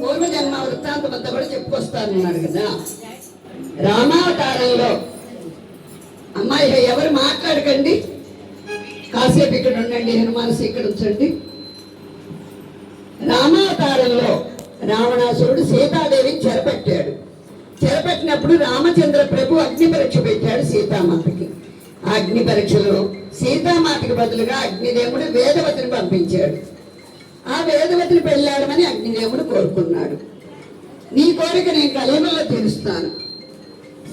పూర్వజన్మ వృత్తాంతం అంతా కూడా చెప్పుకొస్తానన్నాడు కదా రామావతారంలో మనసు ఇక్కడ ఉంచండి. రామావతారంలో రావణాసురుడు సీతాదేవిని చెరపెట్టాడు. చెరపెట్టినప్పుడు రామచంద్ర ప్రభు అగ్ని పరీక్ష పెట్టాడు సీతామాతకి. అగ్ని పరీక్షలో సీతామాతకి బదులుగా అగ్నిదేవుడు వేదవతిని పంపించాడు. ఆ వేదవతిని పెళ్ళాడమని అగ్నిదేవుడు కోరుకున్నాడు. నీ కోరిక నేను కలియుగంలో తీరుస్తాను.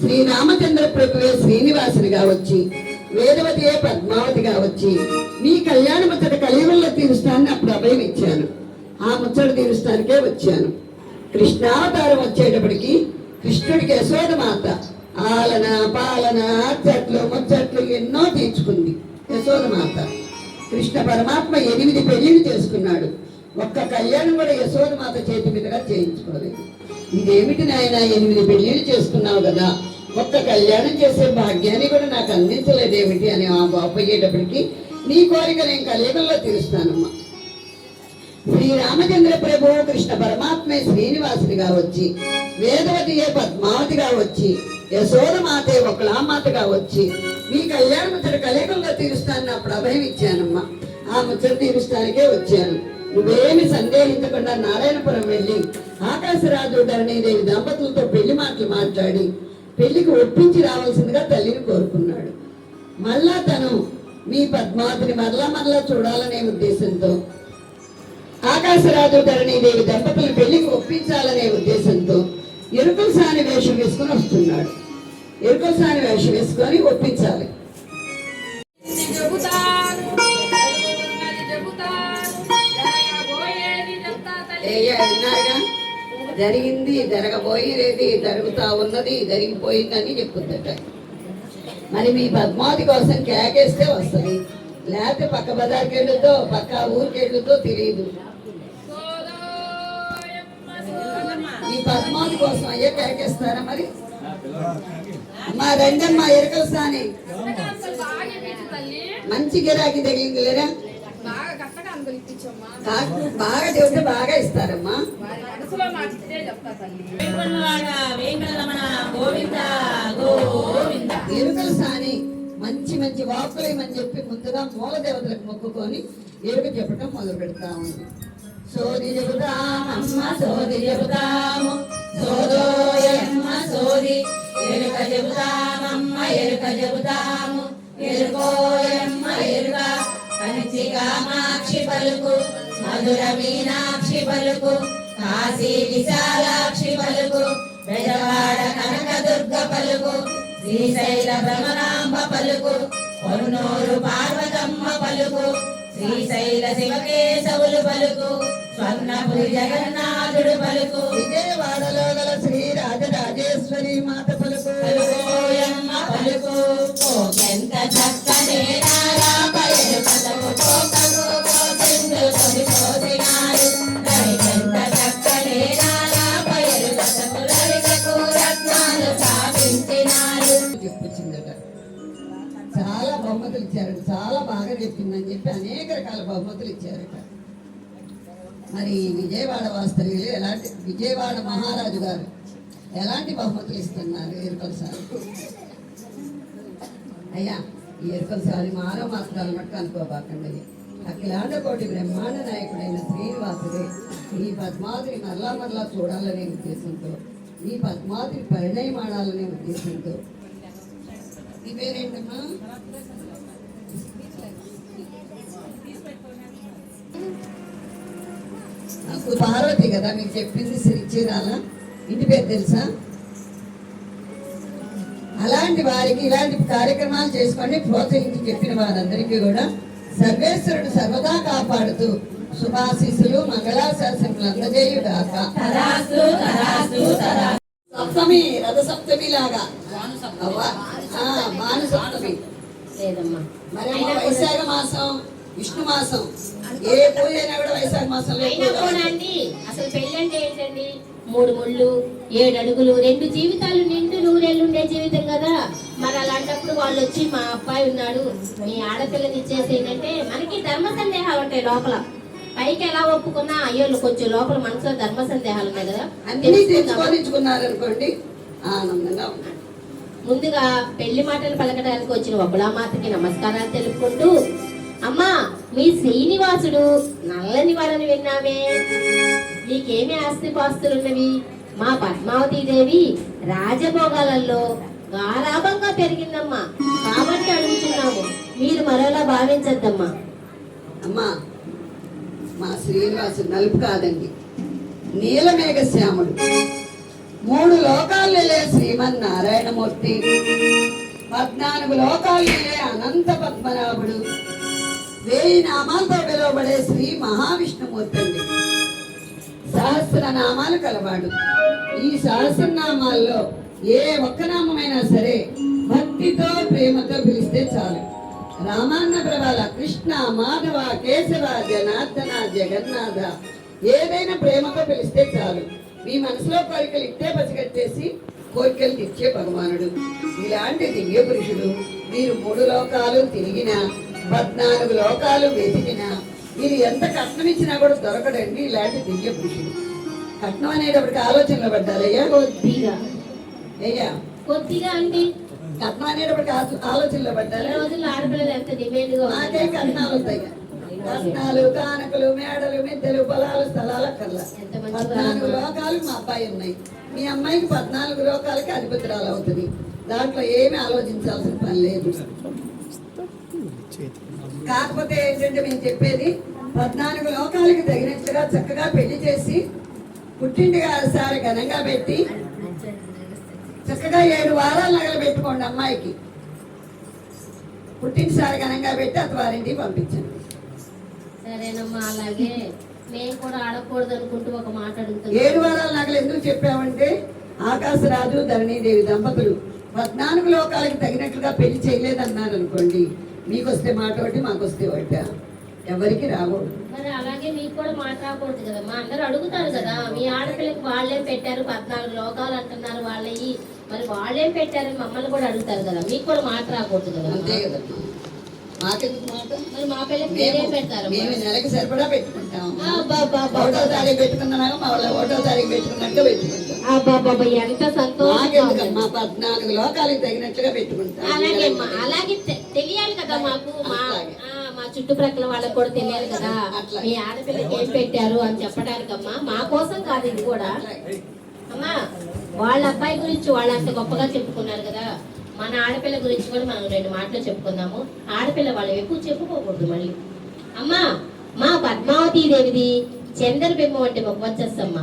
శ్రీ రామచంద్ర ప్రభువే శ్రీనివాసునిగా వచ్చి వేదవతియే పద్మావతిగా వచ్చి నీ కళ్యాణ ముచ్చట కలియుగంలో తీరుస్తానని అప్పుడు అభయం ఇచ్చాను. ఆ ముచ్చట తీరుస్తానికే వచ్చాను. కృష్ణావతారం వచ్చేటప్పటికి కృష్ణుడికి యశోదమాత ఆలన పాలన చెట్లు ముచ్చట్లు ఎన్నో తీర్చుకుంది. యశోదమాత కృష్ణ పరమాత్మ ఎనిమిది పెళ్ళిళ్ళు చేసుకున్నాడు. ఒక్క కళ్యాణం కూడా యశోదమాత చేతి మీదుగా చేయించుకోలేదు. ఇదేమిటి నాయన ఎనిమిది పెళ్ళిళ్ళు చేసుకున్నావు కదా? కొత్త కళ్యాణం చేసే భాగ్యాన్ని కూడా నాకు అందించలేదేమిటి అని ఆ బాపయ్యేటప్పటికి నీ కోరిక నేను కలియుగంలో తీరుస్తానమ్మా. శ్రీరామచంద్ర ప్రభు కృష్ణ పరమాత్మే శ్రీనివాసుడిగా వచ్చి వేదవతియే పద్మావతిగా వచ్చి యశోదమాతే ఒకలామాతగా వచ్చి మీ కళ్యాణ ముచ్చట కలియుగంలో తీరుస్తాను నా ప్రభయం ఇచ్చానమ్మా. ఆ ముచ్చట తీరుస్తానికే వచ్చాను. నువ్వేమి సందేహించకుండా నారాయణపురం వెళ్ళి ఆకాశరాజు ధరణీదేవి దంపతులతో పెళ్ళి మాటలు మాట్లాడి పెళ్ళికి ఒప్పించి రావాల్సిందిగా తల్లిని కోరుకున్నాడు. మళ్ళా తను మీ పద్మావతిని మరలా మరలా చూడాలనే ఉద్దేశంతో ఆకాశరాజు ధరణీదేవి దంపతులు పెళ్ళికి ఒప్పించాలనే ఉద్దేశంతో ఎరుకల సాని వేషం వేసుకొని వస్తున్నాడు. ఎరుకల సాని వేషం వేసుకొని ఒప్పించాలి. ఏ జరిగింది జరగబోయేది జరుగుతా ఉన్నది జరిగిపోయిందని చెప్పుద్దట మరి మీ పద్మావతి కోసం కేకేస్తే వస్తుంది. లేకపోతే పక్క బజార్కి వెళ్ళుతో పక్క ఊరికి వెళ్ళుతో తెలియదు. మీ పద్మావతి కోసం అయ్యే కేకేస్తారా మరి? మా రెండమ్మ ఎరుకల సాని మంచి గిరాకీ తగిలింది లేరా? బాగా చెబితే బాగా ఇస్తారమ్మా. ఎరుకల సాని మంచి మంచి వాక్కులేమని చెప్పి ముందుగా మూల దేవతలకు మొక్కుకొని ఎరుక చెప్పడం మొదలు పెడతా ఉంది సోది చెబుతామమ్మ సోది చెబుతాము. సోదోయమ్మ సోది. ఎరుక చెబుతామమ్మ ఎరుక చెబుతాము. ఎరుకోయమ్మ ఎరుక. కంచి కామాక్షి పలుకు మధుర మీనాక్షి పలుకు కాశీ విశాలాక్షి పలుకు బెజవాడ కనక దుర్గ పలుకు శ్రీశైల భ్రమరాంబ పలుకు కొన్నూరు పార్వతమ్మ పలుకు శ్రీశైల శివకేశవులు పలుకు స్వర్ణపురి జగన్నాథుడు పలుకు. విజయవాడలో గల శ్రీ రాజరాజేశ్వరి మాత విజయవాడ వాస్తవ్యులు ఎలాంటి విజయవాడ మహారాజు గారు ఎలాంటి బహుమతులు ఇస్తున్నారు ఎరుకల సారి? అయ్యా ఈ ఎరుకల సారి మానవ మాత్రాలు మట్టు అనుకోబాకండి అఖిలాండకోటి బ్రహ్మాండ నాయకుడైన శ్రీనివాసుడే ఈ పద్మావతిని మరలా మరలా చూడాలనే ఉద్దేశంతో ఈ పద్మావతిని పరిణయం ఆడాలనే ఉద్దేశంతో. నీ పేరేంటమ్మా పార్వతి కదా మీకు చెప్పింది శ్రీ చీరాల ఇంటి పేరు తెలుసా? అలాంటి వారికి ఇలాంటి కార్యక్రమాలు చేసుకొని ప్రోత్సహించి చెప్పిన వారందరికీ కూడా సర్వేశ్వరుడు సర్వదా కాపాడుతూ శుభాశీస్సులు మంగళాశాసనములు అందజేయుగాక. సప్తమి రథ సప్తమి లాగా. అవ్వ, ఆ, భాను సప్తమి లేదమ్మా. మరి అమ్మ వైశాఖ మాసం విష్ణు మాసం. ఏ పూజ అయినా కూడా వైశాఖ మాసంలో అండి. అసలు పెళ్ళంటే ఏంటండి? మూడు ముళ్ళు ఏడు అడుగులు రెండు జీవితాలు నిండు నూరేళ్ళు ఉండే జీవితం కదా. మరి అలాంటప్పుడు వాళ్ళు వచ్చి మా అబ్బాయి ఉన్నాడు. మీ ఆడపిల్లని ఇచ్చేసి ఏంటంటే మనకి ధర్మ సందేహాలు ఉంటాయి లోపల. పైకి ఎలా ఒప్పుకున్నా అయ్యో కొంచెం లోపల మనసులో ధర్మ సందేహాలు ఉన్నాయి కదా. అనుకోండి ఆనందంగా ముందుగా పెళ్ళి మాటలు పలకడానికి వచ్చిన ఒబ్బలామాతకి నమస్కారాలు తెలుపుకుంటూ అమ్మా మీ శ్రీనివాసుడు నల్లని వారని విన్నామే. నీకేమి ఆస్తిపాస్తులున్నవి మా పద్మావతి దేవి రాజభోగాలలో గారాభంగా పెరిగిందమ్మా. కాబట్టి అడుగుతున్నాము. మీరు మరోలా భావించద్దమ్మా. అమ్మా మా శ్రీనివాసు నలుపు కాదండి. నీలమేఘ శ్యాముడు మూడు లోకాలే శ్రీమన్నారాయణమూర్తి. పద్నాలుగు లోకాలే అనంత పద్మనాభుడు. వేయి నామాలతో పిలువబడే శ్రీ మహావిష్ణుమూర్తి అండి సహస్రనామాలు కలవాడు. ఈ సహస్రనామాల్లో ఏ ఒక్క నామైనా సరే భక్తితో ప్రేమతో పిలిస్తే చాలు. రామాన్న ప్రభాల కృష్ణ మాధవ కేశవ జనార్దన జగన్నాథ ఏదైనా ప్రేమతో పిలిస్తే చాలు. మీ మనసులో కోరికలు ఇట్టే పసిగట్టేసి కోరికలు తెచ్చే భగవానుడు. ఇలాంటి దివ్య పురుషుడు మీరు మూడు లోకాలు తిరిగినా పద్నాలుగు లోకాలు వెతికినా మీరు ఎంత కట్నం ఇచ్చినా కూడా దొరకడండి ఇలాంటి దివ్య పురుషుడు. కట్నం అనేటప్పటికి ఆలోచనలో పడ్డారయ్యా కొద్దిగా. అయ్యా. కొద్దిగా అండి. కట్నం అనేటప్పటికి ఆలోచనలో పడ్డారా? రోజుల్లో ఆడపిల్లలు ఎంత డిమాండ్గా నాకే కట్నాలు వస్తాయి. కట్నాలు కానకలు మేడలు మిద్దెలు పొలాలు స్థలాల కల్లా పద్నాలుగు లోకాలు మా అబ్బాయి ఉన్నాయి. మీ అమ్మాయికి పద్నాలుగు లోకాలకి అధిపతురాలు అవుతుంది. దాంట్లో ఏమీ ఆలోచించాల్సిన పని లేదు. కాకపోతే ఏంటంటే మేము చెప్పేది పద్నాలుగు లోకాలకి తగినట్టుగా చక్కగా పెళ్ళి చేసి పుట్టింటి సారి ఘనంగా పెట్టి చక్కగా ఏడు వారాలు నగలు పెట్టుకోండి అమ్మాయికి పుట్టినసారి ఘనంగా పెట్టి అత్తవారింటికి పంపించండి. సరేనమ్మా అలాగే. మేము కూడా ఆడకూడదు అనుకుంటూ ఒక మాట ఏడు వారాల నగలు ఎందుకు చెప్పామంటే ఆకాశరాజు ధరణీదేవి దంపతులు పద్నాలుగు లోకాలకి తగినట్లుగా పెళ్ళి చేయలేదన్నారు అనుకోండి మీకు వస్తే మాట ఒకటి మాకు వస్తే ఒకట. ఎవరికి రాకూడదు. మరి అలాగే మీకు కూడా మాట్లాడకూడదు కదా. మా అందరూ అడుగుతారు కదా మీ ఆడపిల్లకి వాళ్ళేం పెట్టారు? పద్నాలుగు లోకాలు అంటున్నారు వాళ్ళవి మరి వాళ్ళేం పెట్టారు? మమ్మల్ని కూడా అడుగుతారు కదా. మీకు కూడా మాట రాకూడదు కదా. అంతే కదమ్మా మాకెందుకు మాట? మరి మా పిల్లకి మీరేం పెడతారు? మేము నెలకి సరిపడా పెట్టుకుంటాం. ఒకటో తారీఖు పెట్టుకున్నాక మా వాళ్ళ ఒకటో తారీఖు పెట్టుకున్నట్టు పెట్టుకుంటాం. ఎంత. పద్నాలుగు లోకాలకి తగినట్లుగా పెట్టుకుంటాం అలాగే అలాగే తెలియాలి కదా మాకు మా మా చుట్టుప్రక్కల వాళ్ళకి కూడా తెలియాలి కదా. మీ ఆడపిల్లకి ఏం పెట్టారు అని చెప్పడానికమ్మా. మా కోసం కాదు ఇది కూడా. అమ్మా వాళ్ళ అబ్బాయి గురించి వాళ్ళు అంత గొప్పగా చెప్పుకున్నారు కదా. మన ఆడపిల్ల గురించి కూడా మనం రెండు మాటలు చెప్పుకుందాము. ఆడపిల్ల వాళ్ళు ఎక్కువ చెప్పుకోకూడదు మళ్ళీ. అమ్మా మా పద్మావతి దేవిది చంద్రబింబం అంటే మొగ్గొచ్చేస్తమ్మా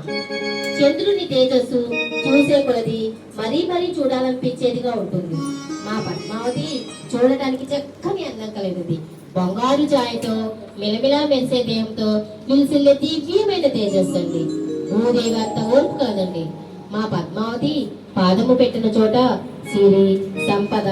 చంద్రుని తేజస్సు చూసే కొలది మరీ మరీ చూడాలనిపించేదిగా ఉంటుంది. మా పద్మావతి చూడటానికి చక్కని అందం కలిగినది బంగారు జాయతో మిలమిలా మెరిసే దేహంతో నిలిసిల్లే దివ్యమైన తేజస్సు అండి. భూదేవి అంత ఓర్పు కాదండి. మా పద్మావతి పాదము పెట్టిన చోట సిరి సంపద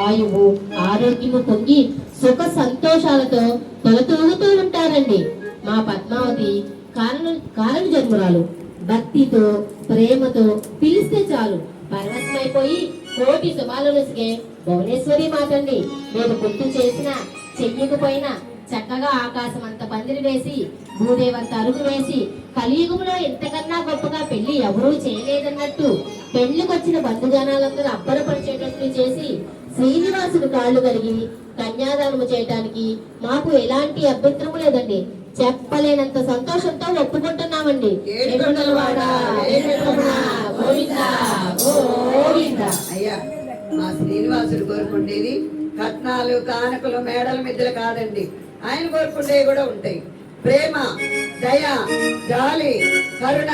ఆయువు ఆరోగ్యము పొంగి సుఖ సంతోషాలతో తొలతూగుతూ ఉంటారండి. మా పద్మావతి కారణ కారణ జన్మరాలు భక్తితో ప్రేమతో పిలిస్తే చాలు. పరవశమైపోయి కోటి శుభాలకే భువనేశ్వరి మాతండి నేను గుర్తు చేసినా చెయ్యకపోయినా చక్కగా ఆకాశం అంత పందిరి వేసి భూదేవంత అరుగు వేసి కలియుగంలో ఎంతకన్నా గొప్పగా పెళ్ళి ఎవరూ చేయలేదన్నట్టు పెళ్ళికొచ్చిన బంధుజనాలందరూ అబ్బరపరిచేటట్లు చేసి శ్రీనివాసుడు కాళ్ళు కలిగి కన్యాదానము చేయటానికి మాకు ఎలాంటి అభ్యంతరము లేదండి. చెప్పలేనంత సంతోషంతో ఒప్పుకుంటున్నామండి. అయ్యా మా శ్రీనివాసుడు కోరుకుండేది కట్నాలు కానుకలు మేడల మిద్దలు కాదండి. ఆయన కోరుకుండేవి కూడా ఉంటాయి. ప్రేమ దయ జాలి కరుణ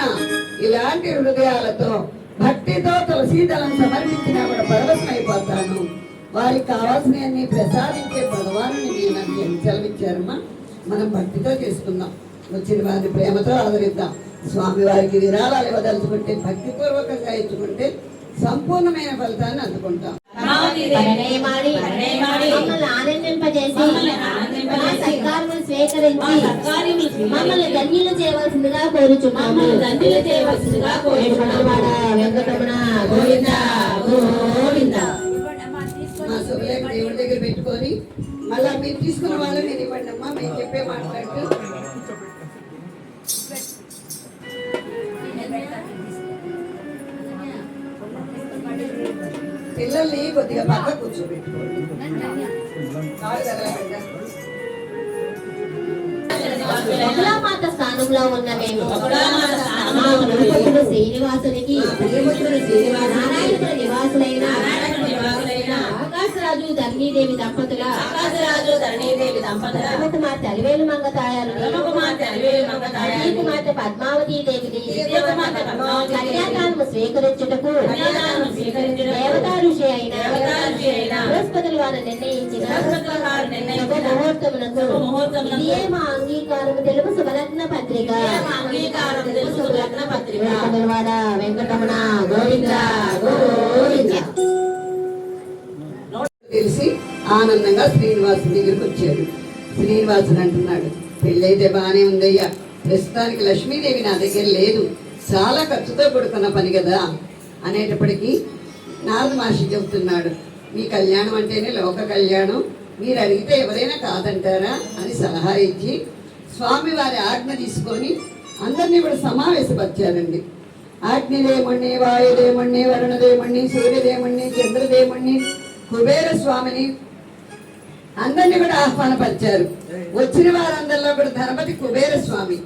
ఇలాంటి హృదయాలతో భక్తితో తులసీదళం సమర్పించినా కూడా పరవశమైపోతాను వారికి కావాల్సినవన్నీ ప్రసాదించే భగవాను మీరు నాకు సెలవిచ్చారమ్మా మనం భక్తితో చేసుకుందాం. వచ్చిన వారిని ప్రేమతో ఆదరిద్దాం. స్వామి వారికి విరాళాలు ఇవ్వదలుచుకుంటే భక్తిపూర్వకంగా ఇచ్చుకుంటే సంపూర్ణమైన ఫలితాన్ని అందుకుంటాం. స్వీకరించి మమ్మల్ని ధన్యులు చేయవలసిందిగా కోరుచున్నాము. మమ్మల్ని ధన్యులు చేయవలసిందిగా కోరుచున్నాము. వెంకటరమణ గోవింద గోవింద. మళ్ళా మీరు తీసుకున్న వాళ్ళు మీరు ఇవ్వండి అమ్మా మేము చెప్పే మాట్లాడుతూ పిల్లల్ని కొద్దిగా పక్క కూర్చోబెట్టుకోండి. స్థానంలో ఉన్న నేను శ్రీనివాసునికి శ్రీనివాసు నారాయణ నివాసులైన ఆకాశరాజు ధర్మీదేవి దంపతుల ఆకాశరాజు ధరణీదేవి దంపతుల కుమార్తె అలివేలు మంగ తాయారు బ్రహ్మకుమార్తె అలివేలు మంగ తాయారు కుమార్తె పద్మావతి దేవిని దివ్యకుమార్తె పద్మావతి దేవిని కన్యాదానము స్వీకరించుటకు కన్యాదానము స్వీకరించుటకు దేవతా ఋషి అయిన దేవతా ఋషి అయిన బృహస్పతుల వారు నిర్ణయించిన బృహస్పతుల వారు నిర్ణయించిన శుభ ముహూర్తమునకు శుభ ముహూర్తమునకు ఇదే మా అంగీకారం తెలుగు శుభలగ్న పత్రిక ఇదే మా అంగీకారం తెలుగు లగ్న పత్రిక వెంకటరమణ వెంకటరమణ గోవింద గోవింద తెలిసి ఆనందంగా శ్రీనివాసు దగ్గరికి వచ్చాడు. శ్రీనివాసుడు అంటున్నాడు పెళ్ళైతే బాగానే ఉందయ్యా. ప్రస్తుతానికి లక్ష్మీదేవి నా దగ్గర లేదు. చాలా ఖర్చుతో కూడుకున్న పని కదా. అనేటప్పటికీ నారద మహర్షి చెబుతున్నాడు మీ కళ్యాణం అంటేనే లోక కళ్యాణం. మీరు అడిగితే ఎవరైనా కాదంటారా? అని సలహా ఇచ్చి స్వామివారి ఆజ్ఞ తీసుకొని అందరినీ కూడా సమావేశపరిచారండి. అగ్నిదేమణ్ణి వాయుదేమణ్ణి వరుణదేమణ్ణి సూర్యదేమణ్ణి చంద్రదేమణ్ణి కుబేర స్వామిని అందరినీ కూడా ఆహ్వానపరిచారు. వచ్చిన వారందరిలో కూడా ధనపతి కుబేర స్వామి.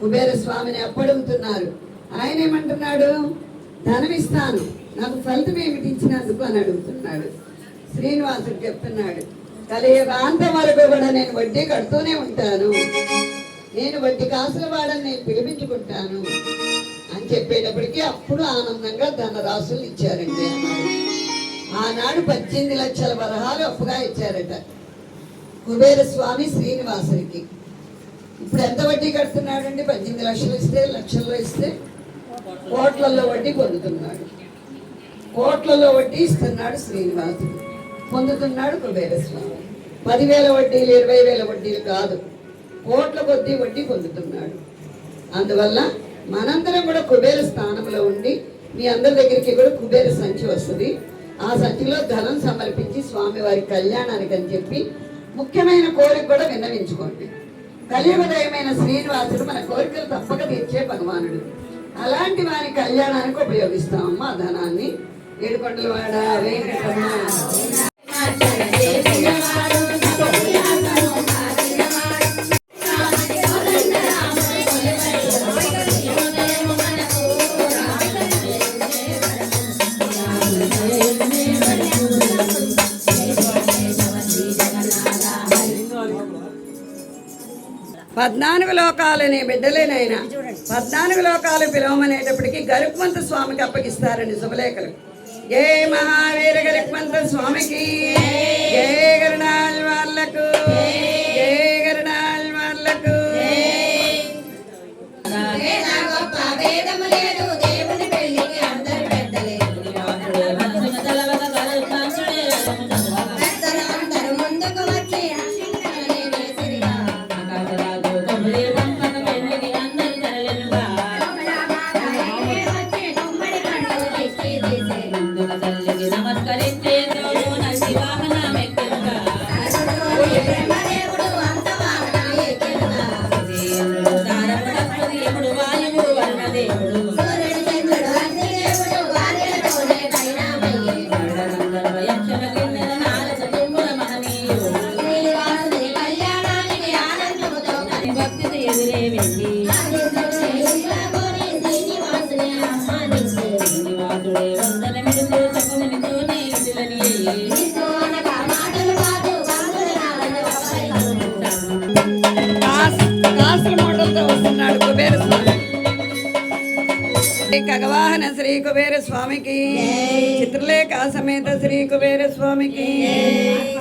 కుబేర స్వామిని అప్పడుగుతున్నారు ఆయన ఏమంటున్నాడు? ధనం ఇస్తాను. నాకు ఫలితం ఏమిటి ఇచ్చినందుకు అని అడుగుతున్నాడు. శ్రీనివాసుడు చెప్తున్నాడు. కలియుగాంత వరకు కూడా నేను వడ్డీ కడుతూనే ఉంటాను. నేను వడ్డీ కాసుల వాడని నేను పిలిపించుకుంటాను అని చెప్పేటప్పటికీ అప్పుడు ఆనందంగా ధనరాశులు ఇచ్చారండి అన్నారు ఆనాడు పద్దెనిమిది లక్షల వరహాలు అప్పుగా ఇచ్చారట. కుబేర స్వామి శ్రీనివాసునికి ఇప్పుడు ఎంత వడ్డీ కడుతున్నాడండి? పద్దెనిమిది లక్షలు ఇస్తే లక్షల్లో ఇస్తే కోట్లలో వడ్డీ పొందుతున్నాడు. కోట్లలో వడ్డీ ఇస్తున్నాడు శ్రీనివాసుడు. పొందుతున్నాడు కుబేర స్వామి. పదివేల వడ్డీలు ఇరవై వేల వడ్డీలు కాదు. కోట్ల కొద్దీ వడ్డీ పొందుతున్నాడు. అందువల్ల మనందరం కూడా కుబేర స్థానంలో ఉండి మీ అందరి దగ్గరికి కూడా కుబేర సంచి వస్తుంది. ఆ సంచిలో ధనం సమర్పించి స్వామివారి కళ్యాణానికి అని చెప్పి ముఖ్యమైన కోరిక కూడా విన్నవించుకోండి. కలియుగదయమైన శ్రీనివాసుడు మన కోరికలు తప్పక తీర్చే భగవానుడు. అలాంటి వారి కళ్యాణానికి ఉపయోగిస్తామమ్మా ధనాన్ని. ఏడుకొండలవాడ వెంకటమ్మ. పద్నాలుగు లోకాలని బిడ్డలేనైనా పద్నాలుగు లోకాలు పిలవమనేటప్పటికీ గరుక్మంత స్వామికి అప్పగిస్తారండి శుభలేఖలు ఏ మహావీర గరుక్మంత స్వామికి ఏ గరుడాల్ వాళ్ళకు ఏ గరుడాల్ వాళ్ళకు శ్రీ కగవాహన శ్రీ కుబేర స్వామికి చిత్రలేఖ సమేత శ్రీ కుబేర స్వామికి ఇప్పుడే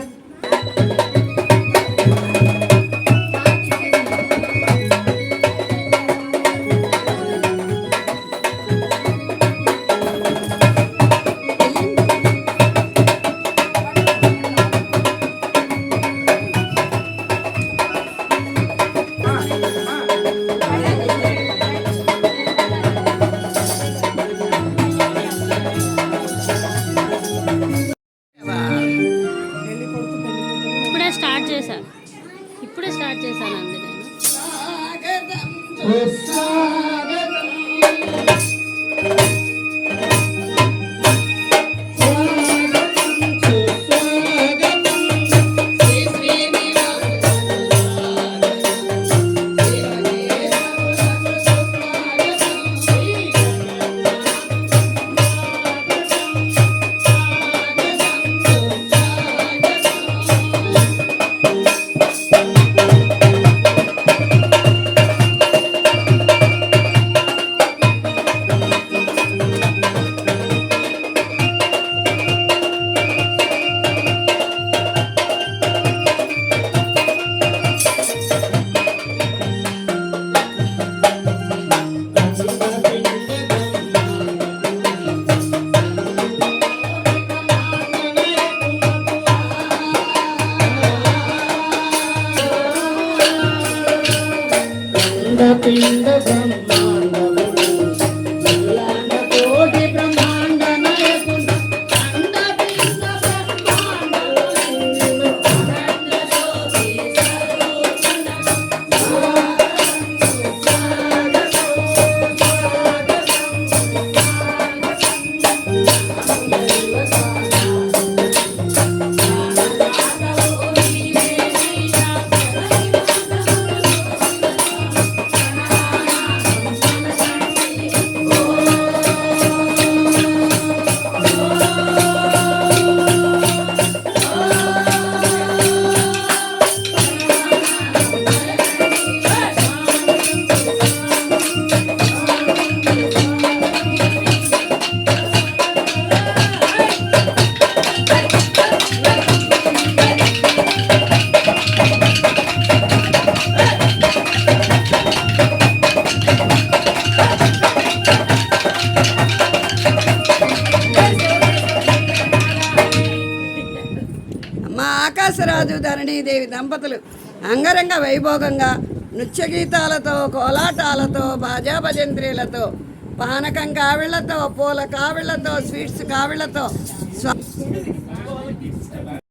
అంగరంగ వైభోగంగా నృత్య గీతాలతో కోలాటాలతో బాజా భజంత్రీలతో పానకం కావిళ్ళతో పూల కావిళ్ళతో స్వీట్స్ కావిళ్ళతో